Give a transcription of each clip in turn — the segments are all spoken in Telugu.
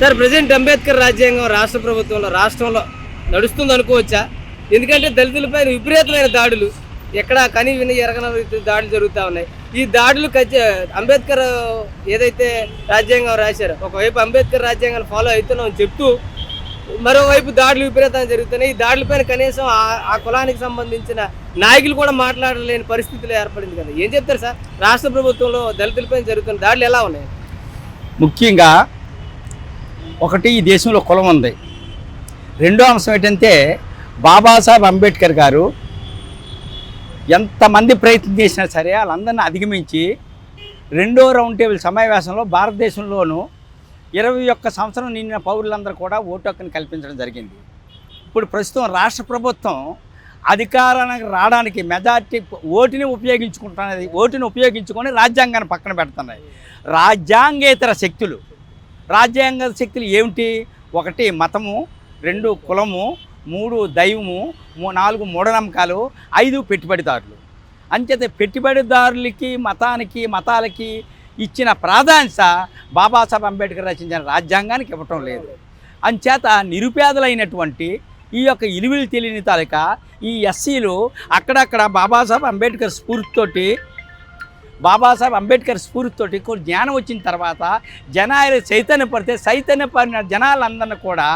సార్ ప్రజెంట్ అంబేద్కర్ రాజ్యాంగం రాష్ట్ర ప్రభుత్వంలో రాష్ట్రంలో నడుస్తుంది అనుకోవచ్చా? ఎందుకంటే దళితులపై విపరీతమైన దాడులు. ఎక్కడ కని విని ఎరగన దాడులు జరుగుతూ ఉన్నాయి. ఈ దాడులు అంబేద్కర్ ఏదైతే రాజ్యాంగం రాశారో ఒకవైపు అంబేద్కర్ రాజ్యాంగాన్ని ఫాలో అవుతున్నామని చెప్తూ మరోవైపు దాడులు విపరీతంగా జరుగుతున్నాయి. ఈ దాడులపైన కనీసం ఆ- ఆ కులానికి సంబంధించిన నాయకులు కూడా మాట్లాడలేని పరిస్థితులు ఏర్పడింది కదా. ఏం చెప్తారు సార్? రాష్ట్ర ప్రభుత్వంలో దళితులపైన జరుగుతున్న దాడులు ఎలా ఉన్నాయి? ముఖ్యంగా ఒకటి ఈ దేశంలో కులం ఉంది. రెండో అంశం ఏంటంటే బాబాసాహెబ్ అంబేద్కర్ గారు ఎంతమంది ప్రయత్నం చేసినా సరే వాళ్ళందరినీ అధిగమించి రెండో రౌండ్ టేబుల్ సమావేశంలో భారతదేశంలోనూ ఇరవై ఒక్క సంవత్సరం నిండిన పౌరులందరూ కూడా ఓటు హక్కును కల్పించడం జరిగింది. ఇప్పుడు ప్రస్తుతం రాష్ట్ర ప్రభుత్వం అధికారానికి రావడానికి మెజార్టీ ఓటుని ఉపయోగించుకుంటున్నది ఓటుని ఉపయోగించుకొని రాజ్యాంగాన్ని పక్కన పెడుతున్నాయి. రాజ్యాంగేతర శక్తులు రాజ్యాంగ శక్తులు ఏమిటి? ఒకటి మతము రెండు కులము మూడు దైవము మూ నాలుగు మూఢనమ్మకాలు ఐదు పెట్టుబడిదారులు. అంచేత పెట్టుబడిదారులకి మతానికి మతాలకి ఇచ్చిన ప్రాధాన్యత బాబాసాహెబ్ అంబేద్కర్ రచించిన రాజ్యాంగానికి ఇవ్వటం లేదు. అంచేత నిరుపేదలైనటువంటి ఈ యొక్క ఇలువలు తెలియని తాలూకా ఈ ఎస్సీలు అక్కడక్కడ బాబాసాహెబ్ అంబేద్కర్ స్ఫూర్తితోటి బాబాసాహెబ్ అంబేద్కర్ స్ఫూర్తితోటి కొన్ని జ్ఞానం వచ్చిన తర్వాత జనాలు చైతన్య పడితే చైతన్య పడిన జనాలందరినీ కూడా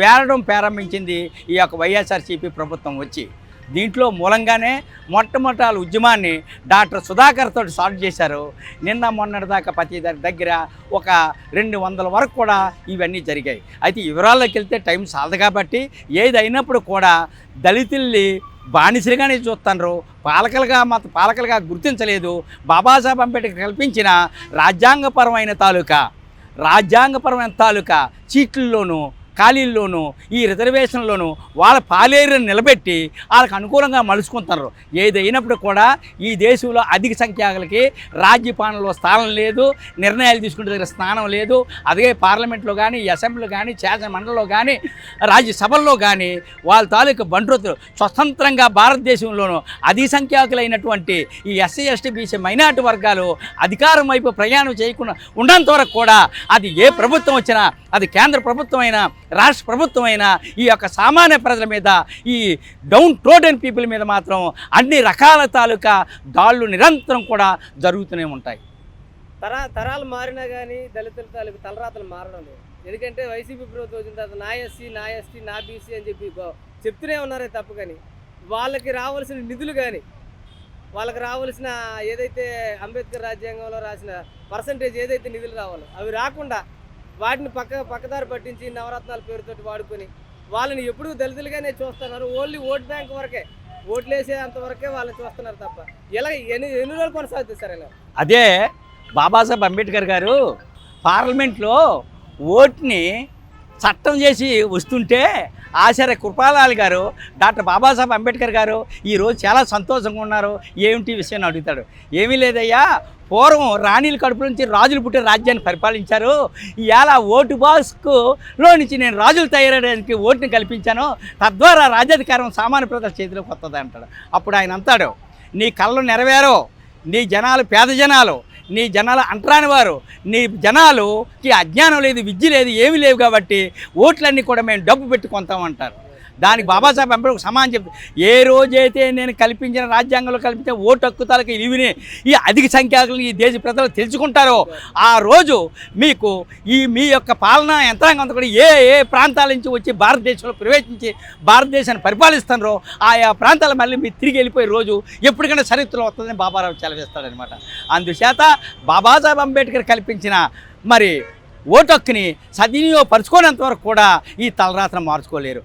వేడడం ప్రారంభించింది ఈ యొక్క వైఎస్ఆర్సీపీ ప్రభుత్వం వచ్చి. దీంట్లో మూలంగానే మొట్టమొదటి ఉద్యమాన్ని డాక్టర్ సుధాకర్ తోటి సాల్వ్ చేశారు. నిన్న మొన్నటిదాకా ప్రతి దగ్గర ఒక రెండు వందల వరకు కూడా ఇవన్నీ జరిగాయి. అయితే వివరాల్లోకి వెళ్తే టైం సాలదు కాబట్టి ఏదైనప్పుడు కూడా దళితుల్ని బానిసలుగానే చూస్తున్నారు పాలకలుగా మత పాలకలుగా గుర్తించలేదు. బాబాసాహెబ్ అంబేద్కర్ కల్పించిన రాజ్యాంగపరమైన తాలూకా రాజ్యాంగపరమైన తాలూకా చీట్లలోనూ ఖాళీల్లోనూ ఈ రిజర్వేషన్లోనూ వాళ్ళ పాలేరుని నిలబెట్టి వాళ్ళకి అనుకూలంగా మలుచుకుంటారు ఏదైనప్పుడు కూడా ఈ దేశంలో అధిక సంఖ్యాకులకి రాజ్యపాలనలో స్థానం లేదు నిర్ణయాలు తీసుకునే దగ్గర స్థానం లేదు. అదే పార్లమెంట్లో కానీ అసెంబ్లీలో కానీ శాసనమండలిలో కానీ రాజ్యసభల్లో కానీ వాళ్ళ తాలూకు బంట్రోతులు స్వతంత్రంగా భారతదేశంలోనూ అధిక సంఖ్యాకులైనటువంటి ఈ ఎస్సీ ఎస్టీ బీసీ మైనార్టీ వర్గాలు అధికారం వైపు ప్రయాణం చేయకుండా ఉన్నంత వరకు కూడా అది ఏ ప్రభుత్వం వచ్చినా అది కేంద్ర ప్రభుత్వం అయినా రాష్ట్ర ప్రభుత్వం అయినా ఈ యొక్క సామాన్య ప్రజల మీద ఈ డౌన్ ట్రోడెన్ పీపుల్ మీద మాత్రం అన్ని రకాల తాలూకా దాళ్ళు నిరంతరం కూడా జరుగుతూనే ఉంటాయి. తరా తరాలు మారినా కానీ దళితుల తాలూకు తలరాతలు మారడం లేదు. ఎందుకంటే వైసీపీ ప్రభుత్వం వచ్చిన తర్వాత నా ఎస్సీ నా ఎస్టీ నా బీసీ అని చెప్పి చెప్తూనే ఉన్నారే తప్పు కానీ వాళ్ళకి రావాల్సిన నిధులు కానీ వాళ్ళకి రావాల్సిన ఏదైతే అంబేద్కర్ రాజ్యాంగంలో రాసిన పర్సంటేజ్ ఏదైతే నిధులు రావాలో అవి రాకుండా వాటిని పక్క పక్కదారి పట్టించి నవరత్నాల పేరుతోటి వాడుకొని వాళ్ళని ఎప్పుడూ దళితులుగానే చూస్తున్నారు. ఓన్లీ ఓట్ బ్యాంక్ వరకే. ఓట్లు వేసే అంతవరకే వాళ్ళని చూస్తున్నారు తప్ప. ఇలా ఎన్ని ఎన్ని రోజులు కొనసాగుతుంది సార్ ఇలా? అదే బాబాసాహెబ్ అంబేద్కర్ గారు పార్లమెంట్లో ఓట్ని చట్టం చేసి వస్తుంటే ఆచార్య కృపాలాల్ గారు డాక్టర్ బాబాసాహెబ్ అంబేద్కర్ గారు ఈరోజు చాలా సంతోషంగా ఉన్నారు. ఏమిటి విషయం అడుగుతాడు. ఏమీ లేదయ్యా పూర్వం రాణిల కడుపు నుంచి రాజులు పుట్టే రాజ్యాన్ని పరిపాలించారు. ఇవాళ ఓటు బాస్కులో నుంచి నేను రాజులు తయారయ్యడానికి ఓటుని కల్పించాను. తద్వారా రాజ్యాధికారం సామాన్య ప్రజల చేతిలోకి వస్తుంది అంటాడు అప్పుడు ఆయన అంటాడు నీ కళ్ళు నెరవేరో నీ జనాలు పేద జనాలు. నీ జనాలు అంటరాని వారు. నీ జనాలుకి అజ్ఞానం లేదు విద్య లేదు ఏమీ లేవు కాబట్టి ఓట్లన్నీ కూడా మేము డబ్బు పెట్టి కొంటామంటారు. దానికి బాబాసాహెబ్ అంబేద్కర్ సమానం చెప్తే ఏ రోజైతే నేను కల్పించిన రాజ్యాంగంలో కల్పించిన ఓటు హక్కుతాలకు ఇవిని ఈ అధిక సంఖ్యాకులను ఈ దేశ ప్రజలు తెలుసుకుంటారో ఆ రోజు మీకు ఈ మీ యొక్క పాలనా యంత్రాంగం అంతా కూడా ఏ ఏ ప్రాంతాల నుంచి వచ్చి భారతదేశంలో ప్రవేశించి భారతదేశాన్ని పరిపాలిస్తున్నారో ఆయా ప్రాంతాలు మళ్ళీ మీరు తిరిగి వెళ్ళిపోయే రోజు ఎప్పటికైనా చరిత్రలో వస్తుందని బాబారావు సెలవిస్తాడనమాట అందుచేత బాబాసాహెబ్ అంబేద్కర్ కల్పించిన మరి ఓటు హక్కుని సద్వినియోగపరచుకోనంత వరకు కూడా ఈ తలరాత్రం మార్చుకోలేరు.